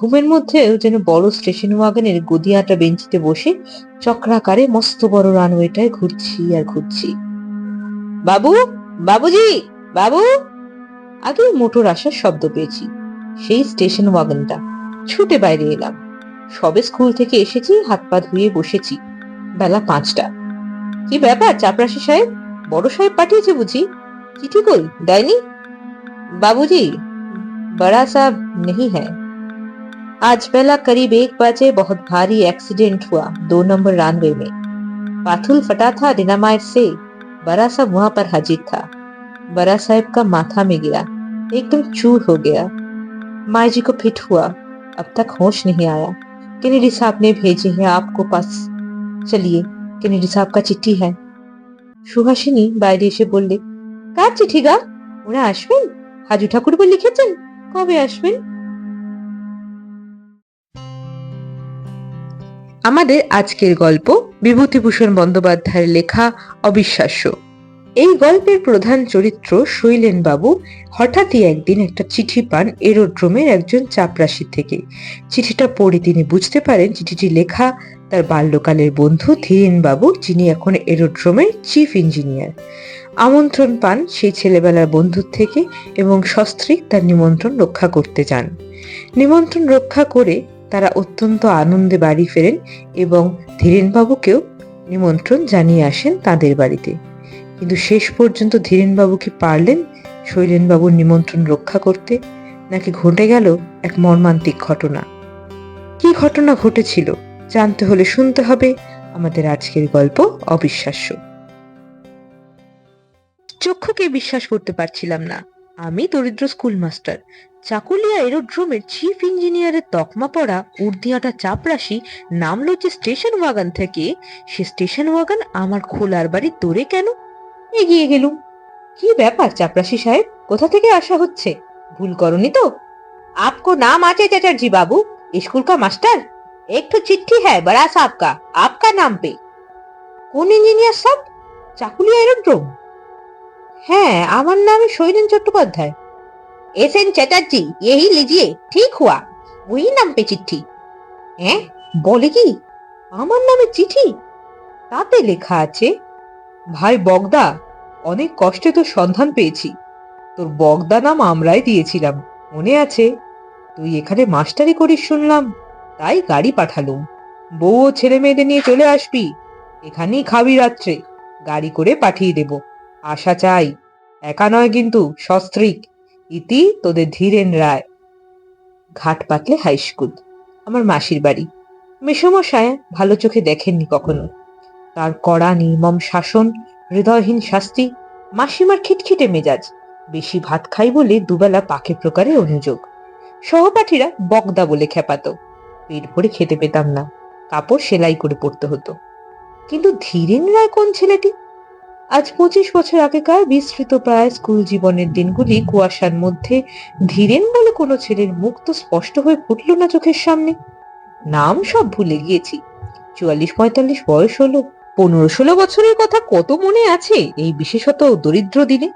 ঘুমের মধ্যেও যেন বড় স্টেশন ওয়াগনের গদিয়াটা বেঞ্চিতে বসে চক্রাকারে মস্ত বড় রানওয়েটায় ঘুরছি আর ঘুরছি। বাবু, বাবুজি, বাবু! আগে মোটর আসার শব্দ পেয়েছি। সেই স্টেশন ওয়াগনটা। ছুটে বাইরে এলাম। সবে স্কুল থেকে এসেছি, হাত পা ধুয়ে বসেছি। বেলা পাঁচটা। কি ব্যাপার চাপরাশি সাহেব? বড় সাহেব পাঠিয়েছে বুঝি? চিঠি কই? দেয়নি? বাবুজি, বড়া সাহেব নেই হ্যাঁ आज बेला करीब एक बजे बहुत भारी एक्सीडेंट हुआ दो नंबर रानवे में पाथुल फटा था डिनामाइट से बड़ा साहब वहां पर हाजिर था बड़ा साहब का माथा में गिरा एकदम चूर हो गया माई जी को फिट हुआ अब तक होश नहीं आया केनेडी साहब ने भेजे हैं आपको पास चलिए केनेडी साहब का चिट्ठी है সুহাসিনী বাইরে এসে বললে কার চিঠি গা ওরা আসবেন হাজু ঠাকুর লিখেছেন কবে আসবেন আমাদের আজকের গল্প বিভূতিভূষণ বন্দ্যোপাধ্যায়ের লেখা অবিশ্বাস্য। এই গল্পের প্রধান চরিত্র শৈলেন বাবু হঠাৎই একদিন একটা চিঠি পান এরোড্রোমের একজন চাপরাশি থেকে। চিঠিটা পড়ে তিনি বুঝতে পারেন চিঠিটি লেখা তার বাল্যকালের বন্ধু ধীরেন বাবু যিনি এখন এরোড্রোমের চিফ ইঞ্জিনিয়ার। আমন্ত্রণ পান সেই ছেলেবেলার বন্ধুর থেকে এবং সস্ত্রীক তার নিমন্ত্রণ রক্ষা করতে চান নিমন্ত্রণ রক্ষা করে তারা অত্যন্ত আনন্দে বাড়ি ফেরেন এবং ধীরেনবাবুকেও নিমন্ত্রণ জানিয়ে আসেন তাদের বাড়িতে। কিন্তু শেষ পর্যন্ত ধীরেনবাবু কি পারলেন শৈলেনবাবুর নিমন্ত্রণ রক্ষা করতে? নাকি ঘটে গেল এক মর্মান্তিক ঘটনা? কি ঘটনা ঘটেছিল? জানতে হলে শুনতে হবে আমাদের আজকের গল্প অবিশ্বাস্য। চক্ষুকে বিশ্বাস করতে পারছিলাম না। আমি দরিদ্র স্কুল মাস্টার চাকুলিয়া এরোড্রোমের চিফ ইঞ্জিনিয়ারের তকমা পড়া উর্দিয়াটা চাপরাশি নামলো যে স্টেশন ওয়াগান থেকে সে স্টেশন ওয়াগান আমার খোলার বাড়ির দূরে কেন এগিয়ে গেলুম কি ব্যাপার চাপরাশি সাহেব কোথা থেকে আসা হচ্ছে ভুল করনি তো आपको नाम आचे चटर्जी बाबू स्कूल का मास्टर एक तो चिट्ठी है बड़ा साहब का आपका नाम पे কোন ইঞ্জিনিয়ার সাহেব চাকুলিয়া এরোড্রোম হ্যাঁ আমার নাম শৈলেন চট্টোপাধ্যায়। এস এন চ্যাটার্জি, এই লিজিয়ে, ঠিক হুয়া। ওই নাম পে চিঠি। হ্যাঁ বলে কি? আমার নামে চিঠি? তাতে লেখা আছে, ভাই বগদা, অনেক কষ্টে তোর সন্ধান পেয়েছি। তোর বগদা নাম আমরাই দিয়েছিলাম, মনে আছে? তুই এখানে মাস্টারি করিস শুনলাম, তাই গাড়ি পাঠালুম। বউ ছেলে মেয়েদের নিয়ে চলে আসবি, এখানেই খাবি রাত্রে, গাড়ি করে পাঠিয়ে দেবো। আশা চাই। একা নয় কিন্তু সস্ত্রীক। ইতি তোদের ধীরেন রায়। ঘাট পাতলে হাই স্কুল আমার মাসির বাড়ি। মেসমশায় ভালো চোখে দেখেননি কখনো। তার কড়া নির্মম শাসন, হৃদয়হীন শাস্তি, মাসিমার খিটখিটে মেজাজ, বেশি ভাত খাই বলে দুবেলা পাখে প্রকারে অনুযোগ। সহপাঠীরা বকদা বলে খেপাত পেট ভরে খেতে পেতাম না। কাপড় সেলাই করে পড়তে হতো। কিন্তু ধীরেন রায় কোন ছেলেটি? আজ পঁচিশ বছর আগেকার বিস্তৃত প্রায় স্কুল জীবনের দিনগুলি কুয়াশার মধ্যে ধীরেন বলে কোনো ছেলের মুখ তো স্পষ্ট হয়ে ফুটল না চোখের সামনে। নাম সব ভুলে গিয়েছি। চুয়াল্লিশ পঁয়তাল্লিশ বয়স হলো। পনেরো ষোলো বছরের কথা কত মনে আছে এই বিশেষত দরিদ্র দিনে?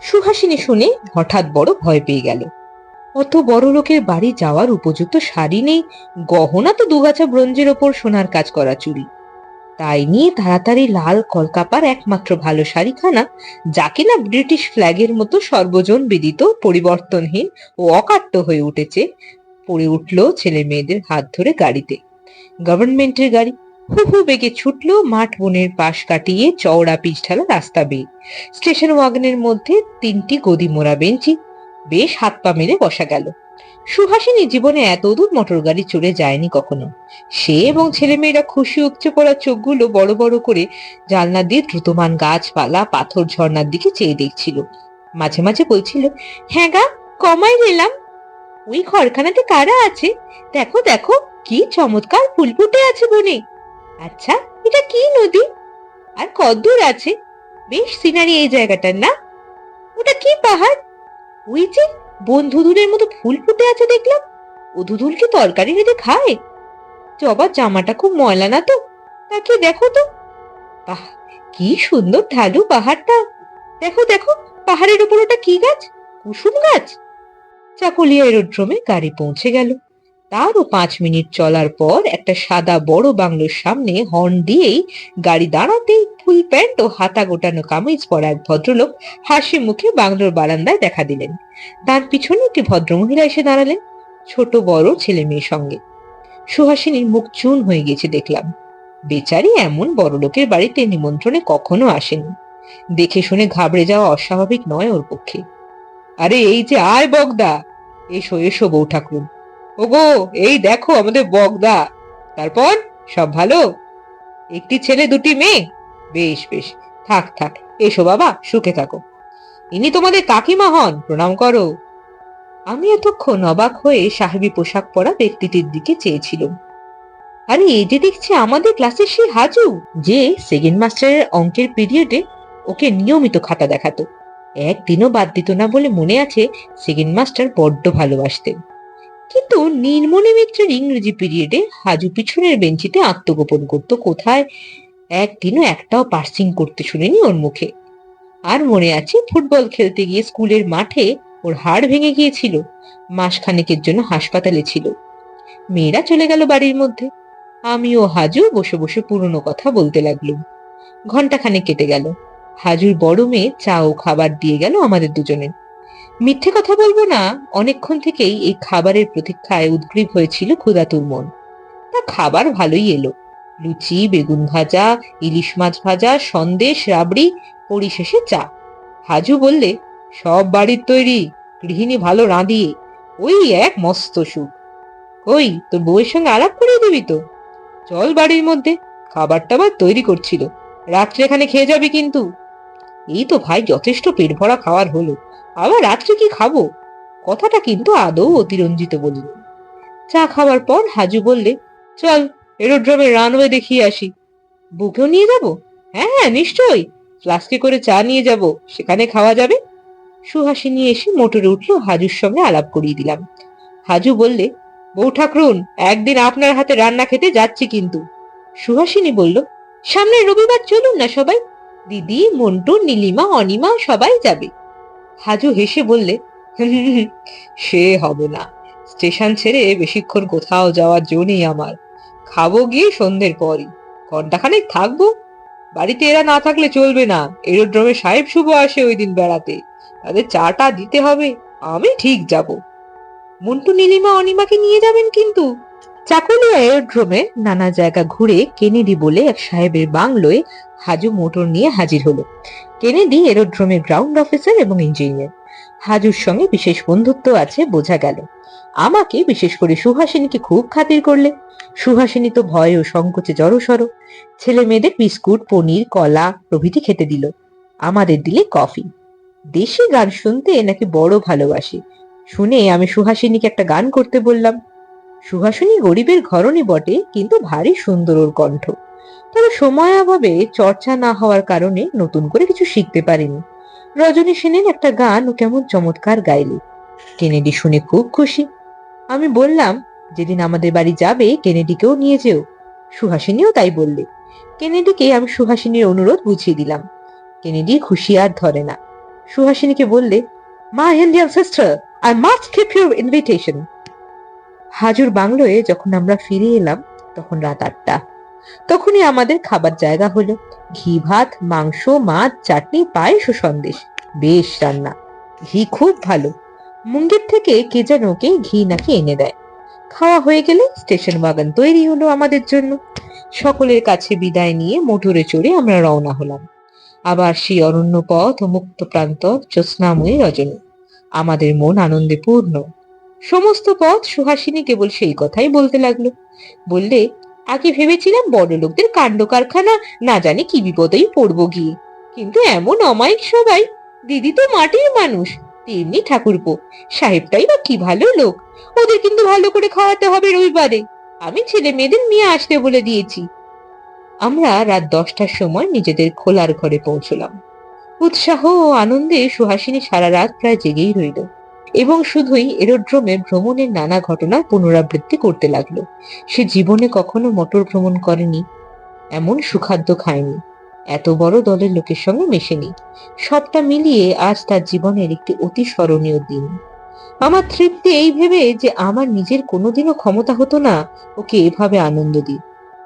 সুহাসিনী শুনে হঠাৎ বড় ভয় পেয়ে গেল। অত বড় লোকের বাড়ি যাওয়ার উপযুক্ত শাড়ি নেই। গহনা তো দুগাছা ব্রোঞ্জের ওপর সোনার কাজ করা চুড়ি। তাই নিয়ে তাড়াতাড়ি লাল কলকাপার একমাত্র ভালো শাড়িখানা, যা কিনা ব্রিটিশ ফ্ল্যাগের মতো সর্বজন বিদিত, পরিবর্তনহীন ও অকাট্য হয়ে উঠেছে, পড়ে উঠল ছেলে মেয়েদের হাত ধরে গাড়িতে। গভর্নমেন্টের গাড়ি হু হু বেগে ছুটলো, মাঠ বনের পাশ কাটিয়ে চওড়া পিচঢালা রাস্তা বেয়ে। স্টেশন ওয়াগনের মধ্যে তিনটি গদি মোড়া বেঞ্চি, বেশ হাত পা মেলে বসা গেল। সুহাসিনী জীবনে এত দূর মোটর গাড়ি চড়ে যায়নি কখনো। সে এবং ছেলেমেয়েরা খুশি উপচে পড়া চোখগুলো বড় বড় করে জানলা দিয়ে দ্রুতমান গাছপালা, পাথর ঝর্ণার দিকে চেয়ে দেখছিল। মাঝে মাঝে বলছিল হ্যাঁ গা কমাই নিলাম। ওই ঘরখানাতে কারা আছে? দেখো দেখো, কি চমৎকার ফুল ফুটে আছে বনে। আচ্ছা এটা কি নদী? আর কদ্দূর আছে। বেশ সিনারি এই জায়গাটার না? ওটা কি পাহাড়? ওই যে বন ধুধুলের মতো ফুল ফুটে আছে দেখলাম। ও ধুধুল কি তরকারি রেঁধে খায়? জবার জামাটা খুব ময়লা না তো? তাকে দেখো তো? বাহ, কি সুন্দর ঢালু পাহাড়টা। দেখো দেখো, পাহাড়ের উপর ওটা কি গাছ? কুসুম গাছ? চাকুলিয়া এরোড্রোমে গাড়ি পৌঁছে গেল। তারও পাঁচ মিনিট চলার পর একটা সাদা বড় বাংলোর সামনে হর্ন দিয়েই গাড়ি দাঁড়াতেই ফুল প্যান্ট ও হাতা গোটানো কামিজ পরা এক ভদ্রলোক হাসি মুখে বাংলোর বারান্দায় দেখা দিলেন। তার পিছনে একটি ভদ্রমহিলা এসে দাঁড়ালেন, ছোট বড় ছেলে মেয়ের সঙ্গে। সুহাসিনীর মুখ চুন হয়ে গেছে দেখলাম। বেচারি এমন বড় লোকের বাড়িতে নিমন্ত্রণে কখনো আসেনি। দেখে শুনে ঘাবড়ে যাওয়া অস্বাভাবিক নয় ওর পক্ষে। আরে এই যে আয় বগদা! এসো এসো বউ ঠাকুর। ওগো, এই দেখো আমাদের বগদা। তারপর, সব ভালো? একটি ছেলে, দুটি মেয়ে? বেশ বেশ। থাক থাক। এসো বাবা, সুখে থাকো। ইনি তোমাদের কাকিমা হন, প্রণাম করো। আমি এতক্ষণ অবাক হয়ে সাহেবী পোশাক পরা ব্যক্তিটির দিকে চেয়েছিলাম। আরে, এই যে দেখছি আমাদের ক্লাসের সেই হাজু, যে সেকেন্ড মাস্টারের অঙ্কের পিরিয়ডে ওকে নিয়মিত খাতা দেখাতো। একদিনও বাদ দিত না বলে মনে আছে সেকেন্ড মাস্টার বড্ড ভালোবাসতেন। কিন্তু নির্মলী মিত্রের ইংরেজি পিরিয়ডে হাজু পিছনের বেঞ্চিতে আত্মগোপন করত কোথায়? একদিনও একটাও পার্সিং করতে শুনিনি ওর মুখে। আর মনে আছে ফুটবল খেলতে গিয়ে স্কুলের মাঠে ওর হাড় ভেঙে গিয়েছিল, মাসখানেকের জন্য হাসপাতালে ছিল। মেয়েরা চলে গেল বাড়ির মধ্যে। আমি ও হাজু বসে বসে পুরনো কথা বলতে লাগলুম ঘন্টাখানেক কেটে গেল। হাজুর বড় মেয়ে চা ও খাবার দিয়ে গেল আমাদের দুজনের। মিথ্যে কথা বলব না, অনেকক্ষণ থেকেই এই খাবারের প্রতীক্ষায় উদ্গ্রীব হয়েছিল ক্ষুধাতুর মন। তা খাবার ভালোই এলো। লুচি, বেগুন ভাজা, ইলিশ মাছ ভাজা, সন্দেশ, রাবড়ি, পরিশেষে চা। হাজু বললে, সব বাড়ির তৈরি, গৃহিণী ভালো রাঁধিয়ে ওই এক মস্ত সুখ। ওই তোর বউয়ের সঙ্গে আলাপ করিয়ে দিবি তো? চল বাড়ির মধ্যে খাবার টাবার তৈরি করছিল। রাত্রে এখানে খেয়ে যাবি কিন্তু। এই তো ভাই, যথেষ্ট পেট ভরা খাওয়ার হলো। আবার রাত্রে কি খাব? কথাটা কিন্তু আদৌ অতিরঞ্জিত বলিনি চা খাওয়ার পর হাজু বললে, চল এরোড্রোমের রানওয়ে দেখিয়ে আসি। বুকেও নিয়ে যাব? হ্যাঁ হ্যাঁ নিশ্চয়ই। ফ্লাস্কে করে চা নিয়ে যাব। সেখানে খাওয়া যাবে? সুহাসিনী এসে মোটরে উঠল, হাজুর সঙ্গে আলাপ করিয়ে দিলাম। হাজু বললে, বউ ঠাকরুন, একদিন আপনার হাতে রান্না খেতে যাচ্ছি কিন্তু। সুহাসিনী বলল সামনের রবিবার চলুন না সবাই। দিদি, মন্টু, নীলিমা অনিমা সবাই যাবে। হাজু হেসে বললে সে হবে না। স্টেশন ছেড়ে বেশিক্ষণ কোথাও যাওয়ার জো নেই আমার। খাব গিয়ে সন্ধ্যের পরই। ঘন্টাখানেক থাকব। বাড়িতে এরা না থাকলে চলবে না। এরোড্রোমে সাহেব শুভ আসে ওই দিন বেড়াতে। তাদের চাটা দিতে হবে। আমি ঠিক যাব। মন্টু, নীলিমা, অনিমাকে নিয়ে যাবেন কিন্তু? চাকুলিয়া এরোড্রোমে নানা জায়গা ঘুরে কেনেডি বলে এক সাহেবের বাংলোয় হাজু মোটর নিয়ে হাজির হলো। কেনেডি এরোড্রোমের গ্রাউন্ড অফিসার এবং ইঞ্জিনিয়ার হাজুর সঙ্গে বিশেষ বন্ধুত্ব আছে, বোঝা গেল। আমাকে, বিশেষ করে সুহাসিনীকে খুব খাতির করলে। সুহাসিনী তো ভয় ও সংকোচে জড়সড়। ছেলে মেয়েদের বিস্কুট, পনির, কলা প্রভৃতি খেতে দিল। আমাদের দিলে কফি। দেশি গান শুনতে নাকি বড় ভালোবাসি। শুনে আমি সুহাসিনীকে একটা গান করতে বললাম। সুহাসিনী গরিবের ঘরণী বটে, কিন্তু ভারী সুন্দর ওর কণ্ঠ। তবে সময় অভাবে চর্চা না হওয়ার কারণে নতুন করে কিছু শিখতে পারিনি। রজনী সেনের একটা গান ও কেমন চমৎকার গাইলে। কেনেডি শুনে খুব খুশি। আমি বললাম, যেদিন আমাদের বাড়ি যাবে, কেনেডিকেও নিয়ে যেও। সুহাসিনীও তাই বললে। কেনেডিকে আমি সুহাসিনীর অনুরোধ বুঝিয়ে দিলাম। কেনেডি খুশি আর ধরে না। সুহাসিনীকে বললে, মা Indian sister, I must keep your invitation. হাজুর বাংলোয় যখন আমরা ফিরে এলাম, তখন রাত আটটা। তখনই আমাদের খাবার জায়গা হলো। ঘি, ভাত, মাংস, মাছ, চাটনি, পায়েস ও সন্দেশ। বেশ রান্না। ঘি খুব ভালো। মুঙ্গের থেকে কে যেন ওকে ঘি নাকি এনে দেয়। খাওয়া হয়ে গেলে স্টেশন বাগান তৈরি হলো আমাদের জন্য। সকলের কাছে বিদায় নিয়ে মোটরে চড়ে আমরা রওনা হলাম। আবার সেই অরণ্য পথ ও মুক্ত প্রান্ত জ্যোৎস্নাময়ী রজনী। আমাদের মন আনন্দে পূর্ণ। সমস্ত পথ সুহাসিনী কেবল সেই কথাই বলতে লাগল। বললে, আগে ভেবেছিলাম বড় লোকদের কাণ্ড কারখানা, না জানি কি বিপদেই পড়ব গিয়ে। কিন্তু এমন অমায়িক সবাই, দিদি তো মাটির মানুষ। তেমনি ঠাকুরপো, সাহেবটাই বা কি ভালো লোক? ওদের কিন্তু ভালো করে খাওয়াতে হবে রবিবারে। আমি ছেলে মেয়েদের নিয়ে আসতে বলে দিয়েছি। আমরা রাত দশটার সময় নিজেদের খোলার ঘরে পৌঁছলাম। উৎসাহ ও আনন্দে সুহাসিনী সারা রাত প্রায় জেগেই রইল এবং শুধুই এরোড্রোমে ভ্রমণের নানা ঘটনার পুনরাবৃত্তি করতে লাগল। সে জীবনে কখনো মোটর ভ্রমণ করেনি, এমন সুখাদ্য খায়নি। এত বড় দলের লোকের সঙ্গে মেশেনি। সবটা মিলিয়ে আজ তার জীবনের একটি অতি স্মরণীয় দিন। আমার তৃপ্তি এই ভেবে যে আমার নিজের কোনোদিনও ক্ষমতা হতো না ওকে এভাবে আনন্দ দিই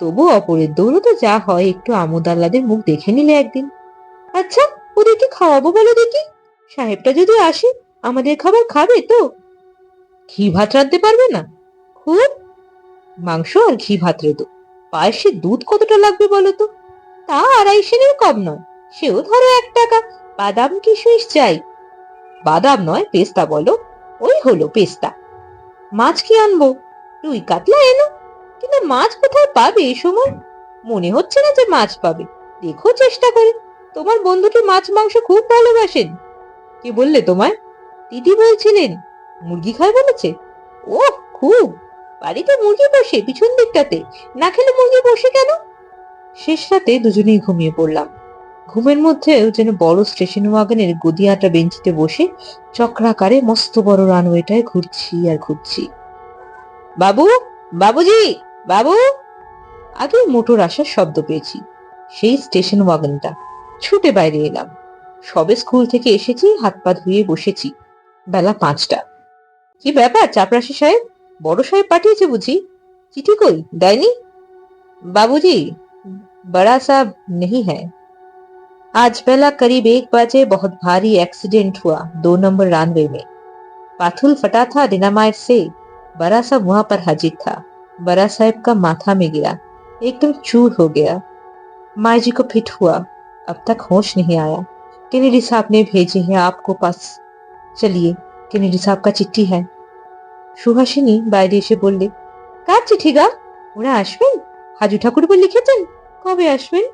তবু অপরের দৌলতে যা হয় একটু আমোদ আহ্লাদের মুখ দেখে নিলে একদিন। আচ্ছা ওদেরকে খাওয়াবো বলো দেখি। সাহেবটা যদি আসে, আমাদের খাবার খাবে তো? ঘি ভাত রাঁধতে পারবে না? খুব? মাংস আর ঘি ভাত রেতো পায়েসে দুধ কতটা লাগবে বলো তো? তা আড়াই সেনের কম নয়, সেও ধরো এক টাকা, বাদাম কিশমিশ চাই? বাদাম নয়, পেস্তা বলো, ওই হলো পেস্তা। মাছ কি আনব? রুই কাতলা এনো, কিন্তু মাছ কোথায় পাবে এই সময়? মনে হচ্ছে না যে মাছ পাবে, দেখো চেষ্টা করে। তোমার বন্ধুটি মাছ, মাংস খুব ভালোবাসেন। কি বললে তোমায়? দিদি বলছিলেন, মুরগি খায় বলেছে? ও খুব। বাড়িতে মুরগি বসে, পিছন দিকটাতে। না খেলে মুরগি বসে কেন? শেষ রাতে দুজনেই ঘুমিয়ে পড়লাম। ঘুমের মধ্যেও যেন বড় স্টেশন ওয়াগনের গদিয়াটা বেঞ্চিতে বসে চক্রাকারে মস্ত বড় রানওয়েটায় ঘুরছি আর ঘুরছি। বাবু, বাবুজি, বাবু! আগে মোটর আসার শব্দ পেয়েছি। সেই স্টেশন ওয়াগনটা। ছুটে বাইরে এলাম। সবে স্কুল থেকে এসেছি, হাত পা ধুয়ে বসেছি। বেলা পাঁচটা। কি ব্যাপার চাপরাশি সাহেব? বড় সাহেব পাঠিয়েছে বুঝি। চিঠি কই? দেয়নি? বাবুজি बड़ा साहब नहीं है आज बेला करीब एक बजे बहुत भारी एक्सीडेंट हुआ दो नंबर रानवे में पाथुल फटा था डिनामाइट से बड़ा साहब वहां पर हाजिर था बड़ा साहब का माथा में गिरा एकदम चूर हो गया माई जी को फिट हुआ अब तक होश नहीं आया केनेडी साहब ने भेजे हैं आपको पास चलिए केनेडी साहब का चिट्ठी है সুহাসিনী বাইরে এসে বললে কার চিঠি গা ওরা আসবেন হাজু ঠাকুর লিখেছেন কবে আসবেন